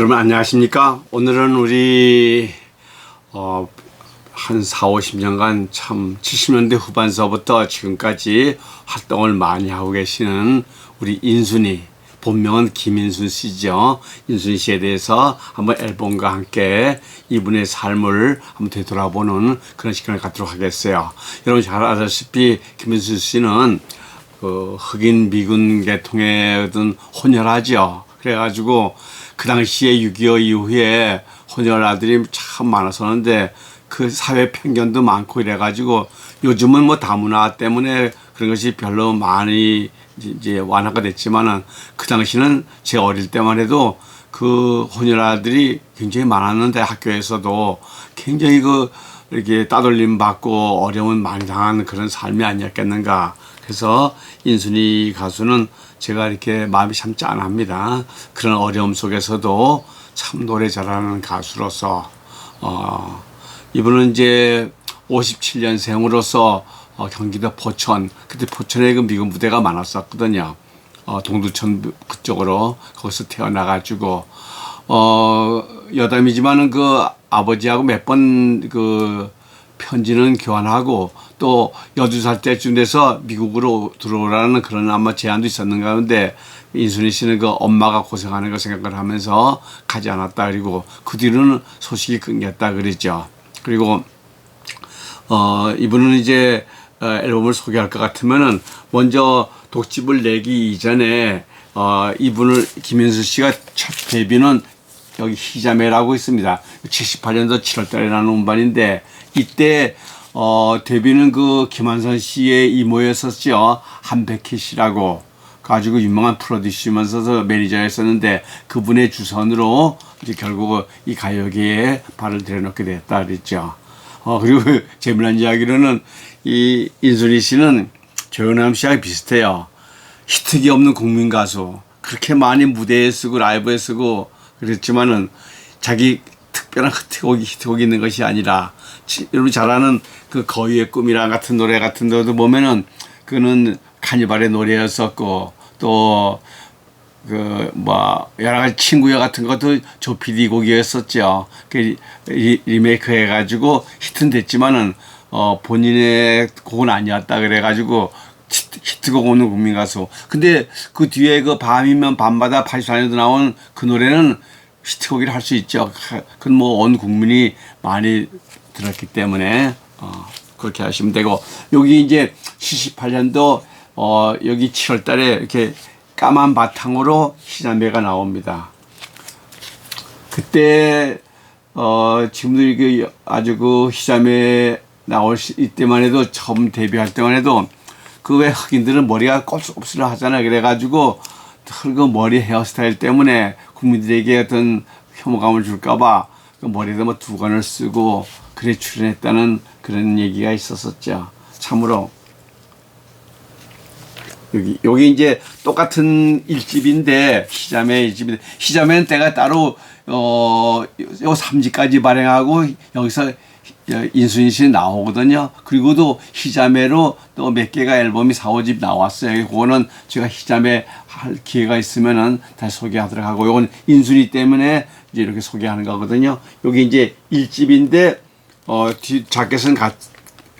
여러분 안녕하십니까? 오늘은 우리 어, 한 4, 50년간 참 70년대 후반서부터 지금까지 활동을 많이 하고 계시는 우리 인순이 본명은 김인순 씨죠. 인순 씨에 대해서 한번 앨범과 함께 이분의 삶을 한번 되돌아보는 그런 시간을 갖도록 하겠어요. 여러분 잘 아시다시피 김인순 씨는 그 흑인 미군 계통의 어떤 혼혈하죠. 그래가지고 그 당시에 6.25 이후에 혼혈 아들이 참 많았었는데 그 사회 편견도 많고 이래가지고 요즘은 뭐 다문화 때문에 그런 것이 별로 많이 이제 완화가 됐지만은 그 당시는 제 어릴 때만 해도 그 혼혈아들이 굉장히 많았는데 학교에서도 굉장히 그 이렇게 따돌림 받고 어려움을 많이 당하는 그런 삶이 아니었겠는가. 그래서 인순이 가수는 제가 이렇게 마음이 참 짠합니다. 그런 어려움 속에서도 참 노래 잘하는 가수로서 어 이분은 이제 57년생으로서 어, 경기도 포천 그때 포천에 그 미군 부대가 많았었거든요. 어, 동두천 그쪽으로 거기서 태어나가지고 어 여담이지만은 그 아버지하고 몇 번 그 편지는 교환하고 또 여두 살 때쯤 돼서 미국으로 들어오라는 그런 아마 제안도 있었는 가운데 인순이 씨는 그 엄마가 고생하는 거 생각을 하면서 가지 않았다 그리고 그 뒤로는 소식이 끊겼다 그랬죠. 그리고 어 이분은 이제 어, 앨범을 소개할 것 같으면은 먼저 독집을 내기 이전에 어 이분을 김현수 씨가 첫 데뷔는 여기 희자매라고 있습니다. 78년도 7월달에 나는 음반인데 이때 어 데뷔는 그 김한선 씨의 이모였었죠. 한백희 씨라고 가지고 유명한 프로듀서면서 매니저였었는데 그분의 주선으로 이제 결국 이 가요계에 발을 들여놓게 됐다 그랬죠. 어 그리고 재미난 이야기로는 이 인순이 씨는 조연남 씨와 비슷해요. 히트기 없는 국민 가수. 그렇게 많이 무대에 쓰고 라이브에 쓰고 그랬지만은 자기 특별한 히트곡이 히트곡이 있는 것이 아니라 치- 여러분 잘 아는 그 거위의 꿈이랑 같은 노래 같은 데도 보면은 그는 카니발의 노래였었고 또 그 뭐 여러 가지 친구야 같은 것도 조피디 곡이었었죠. 그 리, 리메이크 해가지고 히트는 됐지만은 어 본인의 곡은 아니었다 그래가지고 히트- 히트곡 없는 국민 가수. 근데 그 뒤에 그 밤이면 밤마다 84년도 나온 그 노래는 히트곡이라 할 수 있죠. 그건 뭐 온 국민이 많이 들었기 때문에 어 그렇게 하시면 되고 여기 이제 78년도 어 여기 7월달에 이렇게 까만 바탕으로 희자매가 나옵니다. 그때 어 지금도 이게 아주 그 희자매 나올 시- 이때만 해도 처음 데뷔할 때만 해도 그 왜 흑인들은 머리가 곱슬곱슬 하잖아요. 그래가지고 그 머리 헤어스타일 때문에 국민들에게 어떤 혐오감을 줄까봐 그 머리에다 뭐 두건을 쓰고 그래 출연했다는 그런 얘기가 있었었죠. 참으로 여기 여기 이제 똑같은 일집인데 희자매 일집인데 희자매는 때가 따로 어요 3집까지 발행하고 여기서 인순이 씨 나오거든요. 그리고도 희자매로 또 몇 개가 앨범이 4, 5집 나왔어요. 그거는 제가 희자매 할 기회가 있으면은 다시 소개하도록 하고 요건 인순이 때문에 이제 이렇게 소개하는 거거든요. 여기 이제 일집인데 어 뒤 자켓은 같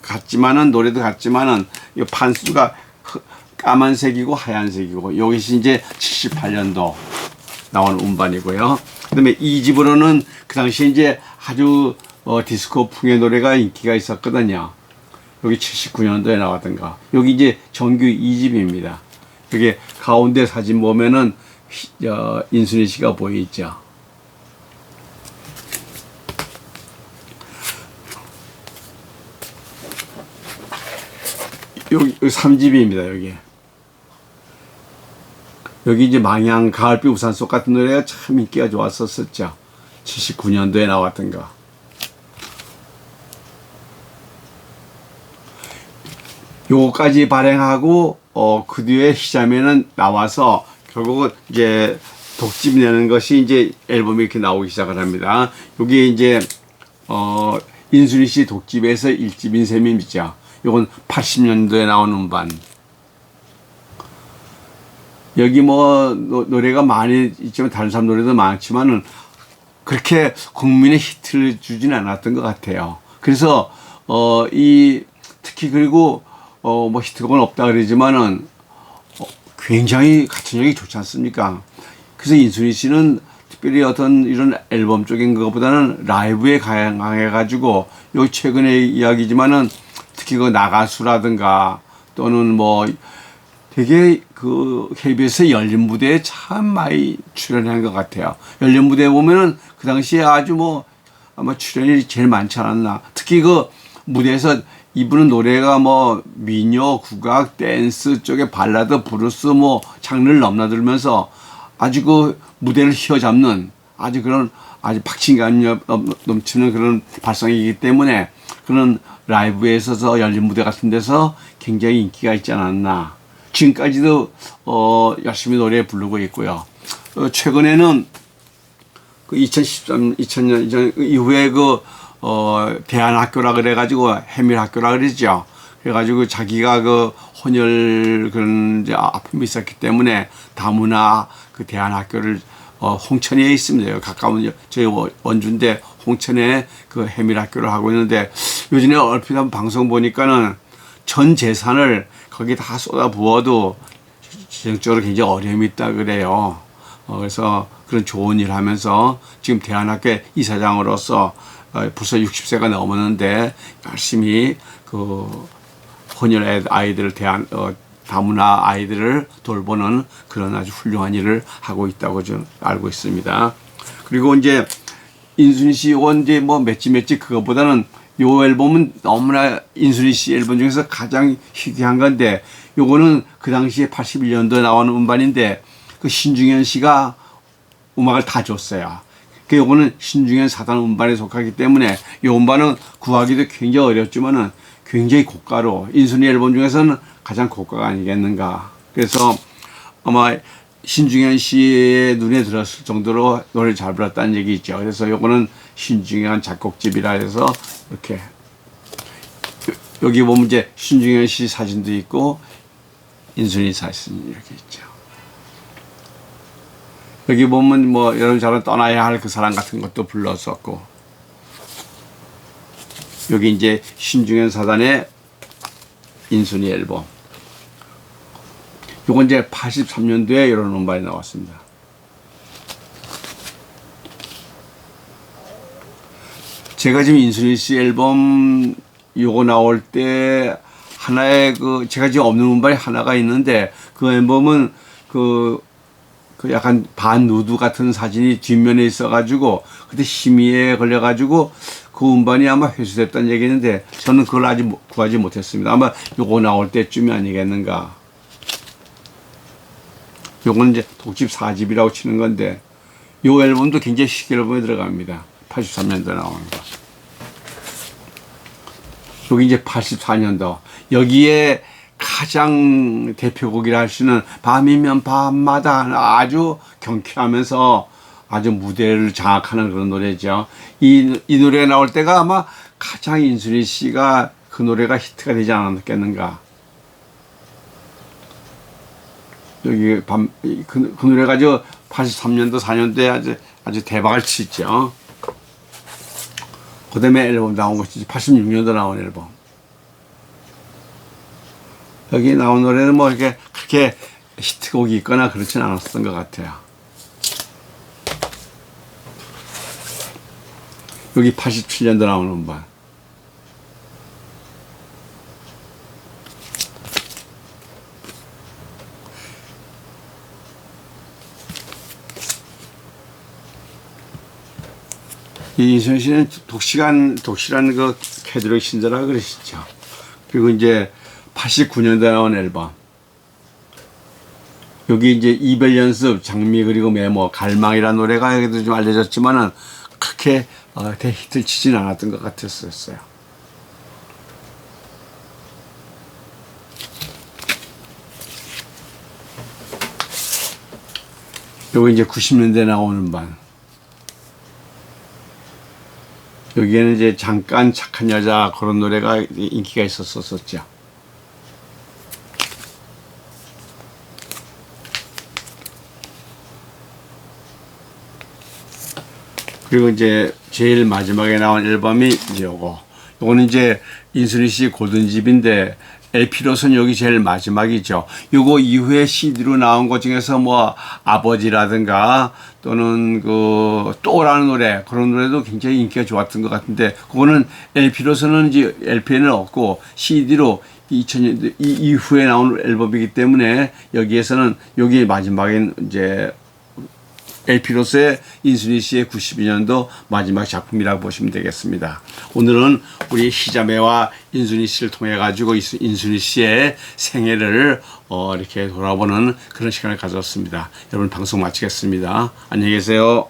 같지만은 노래도 같지만은 이 판수가 흑- 까만색이고 하얀색이고 여기서 이제 78년도 나온 음반이고요. 그다음에 이 집으로는 그 당시에 이제 아주 어, 디스코 풍의 노래가 인기가 있었거든요. 여기 79년도에 나왔던 거. 여기 이제 정규 2집입니다. 여기 가운데 사진 보면은 희- 어, 인순이 씨가 보이죠. 여기, 여기 3집입니다, 여기. 여기 이제 망향 가을비 우산 속 같은 노래가 참 인기가 좋았었었죠. 79년도에 나왔던 거. 요거까지 발행하고 어 그 뒤에 희자매는 나와서 결국은 이제 독집 내는 것이 이제 앨범이 이렇게 나오기 시작을 합니다. 여기 이제 어 인순이 씨 독집에서 일집인 셈이 있죠. 요건 80년도에 나온 음반. 여기 뭐 노, 노래가 많이 있지만 다른 사람 노래도 많지만은 그렇게 국민의 히트를 주진 않았던 것 같아요. 그래서 어 이 특히 그리고 어 뭐 히트곡은 없다 그러지만은 어, 굉장히 가창력이 좋지 않습니까? 그래서 인순이 씨는 특별히 어떤 이런 앨범 쪽인 것보다는 라이브에 강해가지고 요 최근의 이야기지만은 특히 그 나가수라든가 또는 뭐 되게 그 KBS의 열린 무대에 참 많이 출연한 것 같아요. 열린 무대에 보면은 그 당시에 아주 뭐 아마 출연이 제일 많지 않았나. 특히 그 무대에서 이분은 노래가 뭐 미녀, 국악, 댄스 쪽에 발라드, 브루스 뭐 장르를 넘나들면서 아주 그 무대를 휘어잡는 아주 그런 아주 박진감 넘치는 그런 발성이기 때문에 그런 라이브에 있어서 열린 무대 같은 데서 굉장히 인기가 있지 않았나. 지금까지도 어 열심히 노래 부르고 있고요. 어, 최근에는 그 2013, 2000년 이전 이후에 그, 어, 대안학교라 그래가지고 해밀학교라 그러죠. 그래가지고 자기가 그 혼혈 그런 이제 아픔이 있었기 때문에 다문화 그 대안학교를 어, 홍천에 있습니다. 가까운 저희 원- 원주인데 홍천에 그 해밀학교를 하고 있는데 요즘에 얼핏 한번 방송 보니까는 전 재산을 거기 다 쏟아 부어도 재정적으로 굉장히 어려움이 있다 그래요. 어, 그래서 그런 좋은 일 하면서 지금 대안학교 이사장으로서 어, 벌써 60세가 넘었는데 열심히 그 혼혈 애- 아이들을 대한 어, 다문화 아이들을 돌보는 그런 아주 훌륭한 일을 하고 있다고 좀 알고 있습니다. 그리고 이제 인순이 씨 이제 뭐 맺지 맺지 그거보다는 요 앨범은 너무나 인순이 씨 앨범 중에서 가장 희귀한 건데 요거는 그 당시에 81년도에 나오는 음반인데 그 신중현 씨가 음악을 다 줬어요. 그 요거는 신중현 사단 음반에 속하기 때문에 요 음반은 구하기도 굉장히 어렵지만은 굉장히 고가로 인순이 앨범 중에서는 가장 고가가 아니겠는가. 그래서 아마 신중현 씨의 눈에 들었을 정도로 노래를 잘 불렀다는 얘기 있죠. 그래서 요거는 신중현 작곡집이라 해서 이렇게 요- 여기 보면 이제 신중현 씨 사진도 있고 인순이 사진 이렇게 있죠. 여기 보면 뭐 저는 떠나야 할 그 사람 같은 것도 불렀었고 여기 이제 신중현 사단의 인순이 앨범 요건 이제 83년도에 이런 음반이 나왔습니다. 제가 지금 인순이 씨 앨범 요거 나올 때 하나의 그 제가 지금 없는 음반이 하나가 있는데 그 앨범은 그, 그 약간 반 누드 같은 사진이 뒷면에 있어가지고 그때 심의에 걸려가지고 그 음반이 아마 회수됐다는 얘기인데 저는 그걸 아직 못- 구하지 못했습니다. 아마 요거 나올 때쯤이 아니겠는가. 요건 이제 독집 4집이라고 치는 건데 요 앨범도 굉장히 시계 앨범에 들어갑니다. 83년도에 나오는 거. 여기 이제 84년도. 여기에 가장 대표곡이라 할 수는 밤이면 밤마다 아주 경쾌하면서 아주 무대를 장악하는 그런 노래죠. 이, 이 노래 나올 때가 아마 가장 인순이 씨가 그 노래가 히트가 되지 않았겠는가. 여기 밤, 이- 그, 그 노래가 아주 83년도, 4년도에 아주, 아주 대박을 치죠. 그 다음에 앨범 나온 것이 86년도 나온 앨범. 여기 나온 노래는 뭐 이렇게 그렇게 히트곡이 있거나 그렇진 않았던 것 같아요. 여기 87년도 나온 음반. 이 이순 씨는 독시간 독실한 그 캐드릭 신자라 그러시죠. 그리고 이제 89년도에 나온 앨범. 여기 이제 이별 연습, 장미 그리고 메모, 갈망이라는 노래가 여기도 좀 알려졌지만은 그렇게 어, 대히트를 치진 않았던 것 같았었어요. 요거 이제 90년대 나오는 반. 여기에는 이제 잠깐 착한 여자 그런 노래가 인기가 있었었죠. 그리고 이제 제일 마지막에 나온 앨범이 이제 요거. 요거는 이제 인순이 씨 고든집인데 LP로서는 여기 제일 마지막이죠. 요거 이후에 CD로 나온 것 중에서 뭐 아버지라든가 또는 그 또라는 노래 그런 노래도 굉장히 인기가 좋았던 것 같은데 그거는 LP로서는 이제 LP에는 없고 CD로 2000년 이 이후에 나온 앨범이기 때문에 여기에서는 여기 마지막엔 이제 LP로서의 인순이 씨의 92년도 마지막 작품이라고 보시면 되겠습니다. 오늘은 우리 희자매와 인순이 씨를 통해 가지고 인순이 씨의 생애를 어, 이렇게 돌아보는 그런 시간을 가졌습니다. 여러분 방송 마치겠습니다. 안녕히 계세요.